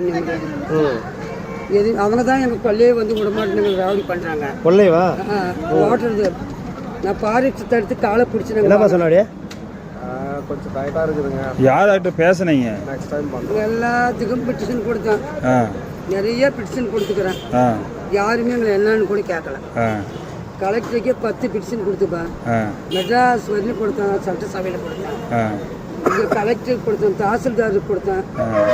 ஒன்றும் முடியாது எது அவங்க தான் எங்கள் கொள்ளையே வந்து விடமாட்டேங்க ராவடி பண்ணுறாங்க கொள்ளைவா ஓட்டுறது. நான் பாரிச்சு தடுத்து காலை பிடிச்சி என்னப்பா சொன்னாடியே கொஞ்சம் இருக்குதுங்க. யார்கிட்ட பேசுனீங்க? நெக்ஸ்ட் டைம் எல்லாத்துக்கும் பிட்டிஷன் கொடுத்தேன். நிறைய பிட்டிஷன் கொடுத்துக்கிறேன். யாருமே எங்களை என்னன்னு கூட கேட்கல. கலெக்டருக்கே பத்து பிட்டிஷன் கொடுத்துப்பேன் மெட்ராஸ் வரையும் கொடுத்தேன் சட்டசபையில் கொடுத்தேன். கலெக்டர் கொடுத்தேன் தாசில்தாருக்கு கொடுத்தேன்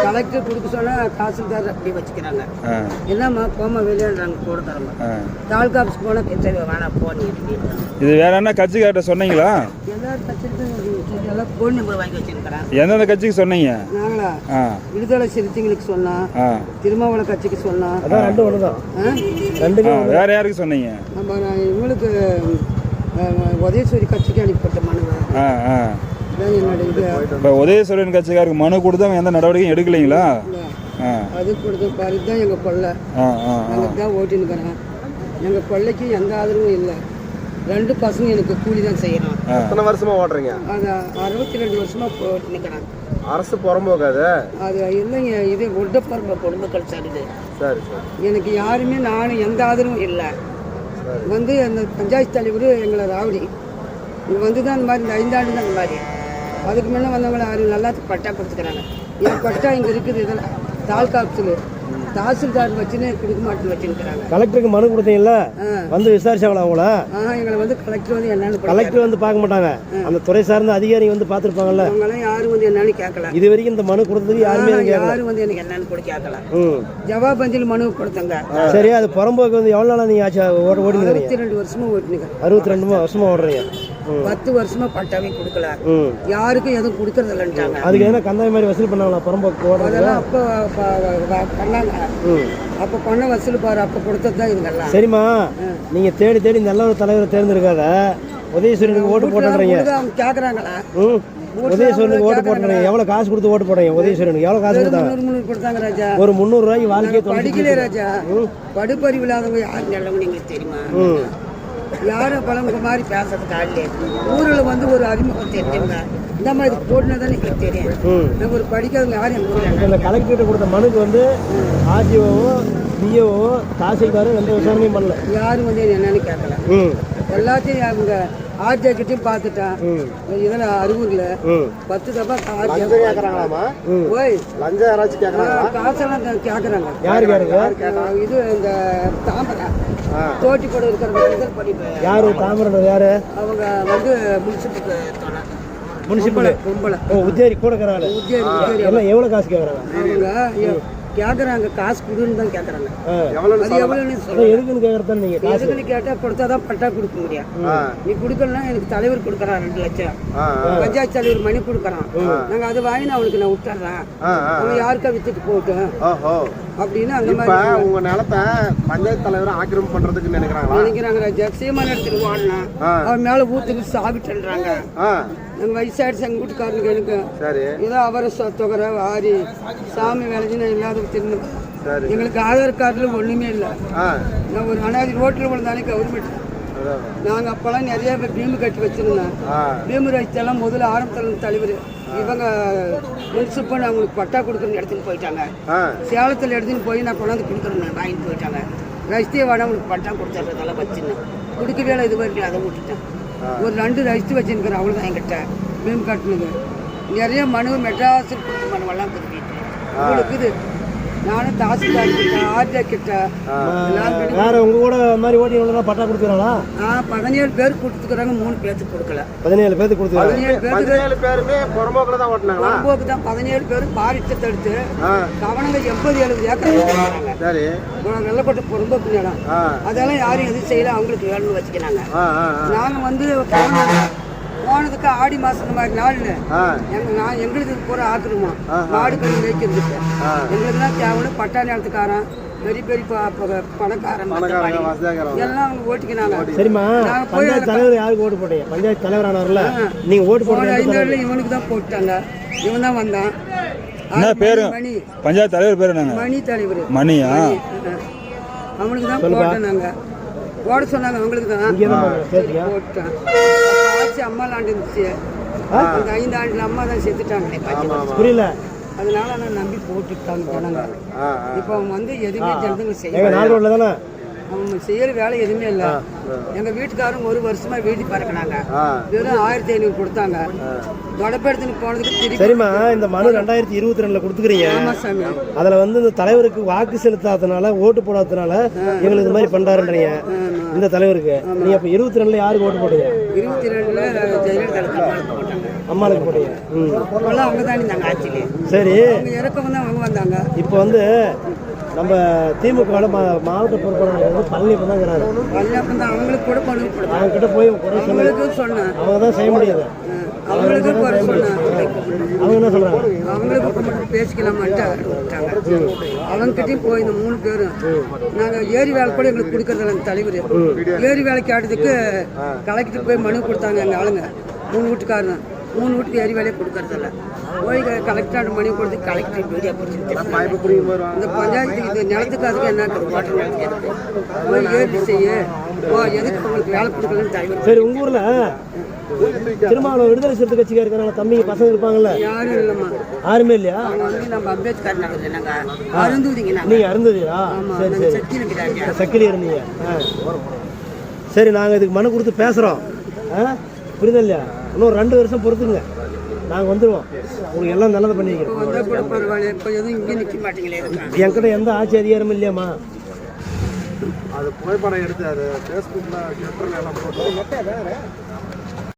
கலெக்டர் கொடுக்க சொன்னால் தாசில்தார் அப்படி வச்சுக்கிறாங்க. என்னம்மா போமா வெளியாடுறாங்க போட தரமா? தாலுக்கா ஆஃபீஸ் போனால் சரி வேணாம் போனீங்க இது வேற என்ன கட்சிக்கார்ட்ட சொன்னீங்களா? எல்லாரும் கட்சிக்கும் எல்லாம் ஃபோன் நம்பர் வாங்கி வச்சிருக்கிறேன். எந்தெந்த கட்சிக்கு சொன்னீங்க? நாங்களா? விடுதலை சிறுத்தைங்களுக்கு சொன்னா திருமாவள கட்சிக்கு சொன்னா. அதான் ரெண்டு ஒன்று தான் ஆ வேற யாருக்கு சொன்னீங்க? நம்ம நான் இவங்களுக்கு உதயசூரி கட்சிக்கு அனுப்பிப்பட்ட மனுவை. இது இப்போ உதயசூரியன் கட்சிக்காருக்கு மனு கொடுத்து அவங்க எந்த நடவடிக்கையும் எடுக்கலைங்களா? அது கொடுத்து பாரு தான் எங்கள் கொள்ளை. நாங்கள் தான் ஓட்டினுக்கிறேன் எங்கள் கொள்ளைக்கு எந்த ஆதரவும் இல்லை. ரெண்டு பசங்க எனக்கு கூலி தான் செய்யணும் எத்தனை வருஷமா ஓட்டுறீங்க அது அறுபத்தி ரெண்டு வருஷமாக போட்டு நிற்கிறேன் அரசு புறம்போக்காது அது? இல்லைங்க இது ஒட்டப்பரம்ப சரிது சரி சரி எனக்கு யாருமே நானும் எந்த ஆதரவும் இல்லை. வந்து அந்த பஞ்சாயத்து தலைவர் எங்களை ராவடி. இங்கே வந்து தான் அந்த மாதிரி இந்த ஐந்தாண்டு தான் அந்த மாதிரி. அதுக்கு முன்னே வந்தவங்களை யாரும் நல்லா பட்டா கொடுத்துக்கிறாங்க. என் பட்டா இங்கே இருக்குது? இதில் தாலுக்கா ஆஃபீஸில் தாசில்தார் வச்சுன்னு கொடுக்க மாட்டேன்னு வச்சுருக்கிறாங்க கலெக்டருக்கு மனு கொடுத்தீங்கல்ல. வந்து விசாரிச்சாங்களா அவங்கள? எங்களை வந்து கலெக்டர் வந்து என்னன்னு. கலெக்டர் வந்து பார்க்க மாட்டாங்க. அந்த துறை சார்ந்த அதிகாரி வந்து பார்த்துருப்பாங்கல்ல? அவங்களாம் யாரும் வந்து என்னன்னு கேட்கல இது வரைக்கும் இந்த மனு கொடுத்ததுக்கு யாருமே யாரும் வந்து எனக்கு என்னன்னு கூட கேட்கல ம். ஜவாப் பந்தில் மனு கொடுத்தங்க. சரி அது புறம்போக்கு வந்து எவ்வளோ நாளாக நீங்கள் ஆச்சு? ஓட அறுபத்தி ரெண்டு வருஷமா ஓட்டினுங்க அறுபத்தி ரெண்டு வருஷமா ஓடுறீங்க? பத்து வருஷமா பட்டாவே கொடுக்கல. யாருக்கும் எதுவும் கொடுக்கறது இல்லைன்ட்டாங்க அதுக்கு எதனா கந்தாய் மாதிரி வசூல் பண்ணாங்களா? புறம்போக்கு அதெல்லாம் அப்போ பண்ணாங்க. அப்போ பண்ண வசூல் பாரு அப்போ கொடுத்தது தான் இதுங்கெல்லாம் சரிம்மா நீங்க தேடி தேடி நல்ல ஒரு தலைவரை தேர்ந்தெடுக்காத உதயசூரியனுக்கு ஓட்டு போட்டுறீங்க அவங்க கேட்குறாங்களா ம். உதயசூரியனுக்கு ஓட்டு போட்டுறீங்க எவ்வளவு காசு கொடுத்து ஓட்டு போடுறீங்க உதயசூரியனுக்கு? எவ்வளவு காசு கொடுத்தாங்க ராஜா. ஒரு முந்நூறு ரூபாய்க்கு வாழ்க்கையை தொலைச்சு படிக்கலையே ராஜா. படிப்பறிவு இல்லாதவங்க யார் நல்லவங்க தெரியுமா? யாரும் பழங்க மாதிரி பேசுறதுக்கு ஆள் ஊரில் வந்து ஒரு அறிமுகம் தெரிஞ்சவங்க இந்த மாதிரி போட்டுனா தானே எங்களுக்கு தெரியும். நம்ம ஒரு படிக்காதவங்க யாரும் எங்க ஊர்ல இப்ப இந்த கலெக்டர்கிட்ட கொடுத்த மனுக்கு வந்து ஆர்டிஓவோ பிஓவோ தாசில்தாரும் எந்த விசாரணையும் பண்ணல. யாரும் வந்து என்னன்னு கேட்கல எல்லாத்தையும் அவங்க ஆர்ஜேக்கிட்டையும் பார்த்துட்டேன். இதில் அரூரில் பத்து தப்பா ஆர்ஜே கேட்குறாங்களாமா ஓய் லஞ்சம் யாராச்சும் கேட்குறாங்களா காசெல்லாம் கேட்குறாங்க யாரு யாருங்க இது இந்த தாமரை. தோட்டி போட இருக்கிற இதழ் படிப்பு யாரு? தாமரன் யாரு? அவங்க வந்து முனிசிபலுக்கு துணை முனிசிபல். பொம்பளை ஓ உத்தியோரி கூட இருக்கிறாங்க எல்லாம் எவ்வளவு காசு கேட்குறாங்க அவங்க கேட்குறாங்க காசு கொடுன்னு தான் கேட்குறாங்க அது எவ்வளோன்னு எதுக்குன்னு கேட்டால் கொடுத்தா தான் பட்டா கொடுக்க முடியும். நீ கொடுக்கலன்னா எனக்கு தலைவர் கொடுக்குறான் ரெண்டு லட்சம். பஞ்சாயத்து தலைவர் மணி கொடுக்குறான். நாங்கள் அதை வாங்கி நான் அவனுக்கு நான் விட்டுறேன். அவன் யாருக்கா வித்துட்டு போகட்டும். ஓஹோ. அப்படின்னு அந்த இப்ப மாதிரி உங்க நிலத்தை பஞ்சாயத்து தலைவர் ஆக்கிரமிப்பு பண்றதுக்கு நினைக்கிறாங்களா? நினைக்கிறாங்க. ராஜா சீமான இடத்துக்கு ஆ. அவன் மேலே ஊத்துக்கு சாப்பிட்டுன்றாங்க ஆ எங்கள் வயசாயிடுச்சு எங்கள் வீட்டுக்காரனுக்கு எனக்கு சரி. ஏதோ அவரை தொகரை வாரி சாமி விளைஞ்சுன்னு இல்லாத தின்னு சரி. எங்களுக்கு ஆதார் கார்டில் ஒன்றுமே இல்லை. நான் ஒரு அனாதி ரோட்டில் விழுந்தாலே கவர்மெண்ட். நாங்கள் அப்போல்லாம் நிறைய பேர் பீமு கட்டி வச்சிருந்தோம். ஆ. பீமு ரைத்தெல்லாம் முதல்ல ஆரம்பத்தில் தலைவர் இவங்க முன்சிப்பல் அவங்களுக்கு பட்டா கொடுக்குறன்னு எடுத்துன்னு போயிட்டாங்க. சேலத்தில் எடுத்துன்னு போய் நான் கொண்டாந்து கொடுக்குறேன் வாங்கிட்டு போயிட்டாங்க. ரஜிஸ்டே வாடா உங்களுக்கு பட்டா கொடுத்துட்றதெல்லாம் வச்சுன்னு. கொடுக்கவே இது வரைக்கும் அதை விட்டுட்டேன். ஒரு ரெண்டு ரஜிஸ்டர் வச்சுருக்கிறேன் அவ்வளோதான் என்கிட்ட. பீமு கட்டினது. நிறைய மனு மெட்ராஸ் கொடுத்த மனுவெல்லாம் இது நானும் தாசில்தார் கிட்ட ஆர்ஜே கிட்ட. வேற உங்க கூட மாதிரி ஓட்டி பட்டா கொடுத்துறாங்களா பதினேழு பேர் கொடுத்துக்கிறாங்க மூணு பேர்த்துக்கு கொடுக்கல. பதினேழு பேருக்கு கொடுத்துருக்காங்க பதினேழு பேருக்கு பதினேழு பேருமே புறம்போக்கில் தான் ஓட்டினாங்களா? புறம்போக்கு தான் பதினேழு பேர் ஆ. கவனங்க எண்பது எழுபது ஏக்கர் சரி. வெள்ளப்பட்ட புறம்போக்கு அதெல்லாம் யாரும் எதுவும் செய்யல அவங்களுக்கு வேணும்னு வச்சுக்கிறாங்க. நாங்கள் வந்து. போனதுக்கு ஆடி மாதம் இந்த மாதிரி நாள்ல ஆ. எங்க நான் எங்களுக்கு பூரா ஆக்குறோமா மாடு கறி மேய்க்கிறதுக்கு எங்களுக்கு தான் தேவைன்னு பட்டா நிலத்துக்காரன் பெரிய பெரிய பணக்காரன் எல்லாம் அவங்க ஓட்டிக்கினாங்க. சரிம்மா பஞ்சாயத்து தலைவர் யாருக்கு ஓட்டு போட்டீங்க? பஞ்சாயத்து தலைவர் ஆனார்ல நீங்க ஓட்டு போன போட்டீங்க ஐந்து நாள்ல இவனுக்கு தான் போட்டாங்க. இவன் தான் வந்தான். என்ன பேரு? மணி. பஞ்சாயத்து தலைவர் பேர் என்னங்க? மணி தலைவர். மணியா? அவனுக்கு தான் போட்டேன் நாங்க. போட சொன்னாங்க அவங்களுக்கு தான். இங்கே தான் சேர்த்தியா போட்டேன். ஆட்சி அம்மா லாண்டு இருந்துச்சு. அந்த ஐந்து ஆண்டுல அம்மா தான் செத்துட்டாங்களே? புரியல. அதனால நான் நம்பி போட்டுட்டாங்க ஜனங்க இப்போ அவங்க வந்து எதுவுமே ஜனங்க செய்ய ரோட்ல தானே? அவங்க செய்யற வேலை எதுவுமே இல்லை. எங்க வீட்டுக்காரங்க ஒரு வருஷமா வீட்டுக்கு பறக்கினாங்க வெறும் ஆயிரத்தி ஐநூறு கொடுத்தாங்க. தொடப்பெடுத்துன்னு போனதுக்கு திருப்பி சரிம்மா இந்த மனு ரெண்டாயிரத்தி இருபத்தி ரெண்டுல கொடுத்துக்கிறீங்க. அதுல வந்து இந்த தலைவருக்கு வாக்கு செலுத்தாதனால ஓட்டு போடாதனால எங்களுக்கு இது மாதிரி பண்றாருன்றீங்க. இந்த தலைவருக்கு. நீங்க அப்ப இருபத்தி ரெண்டுல யாருக்கு ஓட்டு போட்டீங்க? இருபத்தி ரெண்டுல ஜெயலலிதா அம்மாளுக்கு ம். அப்பெல்லாம் அவங்க தான் இருந்தாங்க சரி. இறக்கம் தான் அவங்க வந்தாங்க. இப்போ வந்து நம்ம திமுக மாவட்ட பொறுப்பாளர் வந்து வல்லப்பன் தான் அவங்களுக்கு கூட அவங்க கிட்ட போய் குறை சொன்னேன் அவங்க தான் செய்ய முடியாது. அவங்களுக்கும் குறை சொன்னேன் அவங்க என்ன சொல்றாங்க? அவங்களுக்கு அவங்ககிட்டயும் போய் இந்த மூணு பேரும் நாங்க ஏரி வேலை கூட எங்களுக்கு கொடுக்கறதில்ல அந்த தலைவர். ஏரி வேலை கேட்டதுக்கு கலெக்டர் போய் மனு கொடுத்தாங்க எங்க ஆளுங்க. மூணு வீட்டுக்காரங்க மூணு வீட்டுக்கு ஏரி வேலையை கொடுக்கறதில்ல. போய் கலெக்டர் மனு கொடுத்து கலெக்டர் வீடியோ இந்த பஞ்சாயத்துக்கு இது நிலத்துக்கு அதுக்கு என்ன வாட்டர் எதுக்கு போய் ஏற்றி செய்ய. ஓ எதுக்கு உங்களுக்கு வேலை கொடுக்கலன்னு தலைவர் சரி உங்க ஊர்ல திருமாவளவன் விடுதலை சிறுத்தை கட்சிக்கார இருக்கிறாங்க தம்பிங்க பசங்க இருப்பாங்கல்ல? யாரும் இல்லைம்மா. யாருமே இல்லையா? வந்து நம்ம அம்பேத்கர் நகர் நாங்க அருந்துவதிங்க நாங்க. நீங்க அருந்ததியா? சரி சரி. சக்கிலி இருந்தீங்க ஆ. சரி நாங்கள் இதுக்கு மனு கொடுத்து பேசுகிறோம் ஆ? புரியுதா இல்லையா? இன்னும் ரெண்டு வருஷம் பொறுத்துங்க. நாங்கள் வந்துடுவோம் உங்களுக்கு எல்லாம் நல்லது பண்ணி வைக்கிறோம் என்கிட்ட எந்த ஆட்சி அதிகாரமும் இல்லையாம்மா. அது புகைப்படம் எடுத்து அது ஃபேஸ்புக்கில் ட்விட்டரில் எல்லாம் போட்டு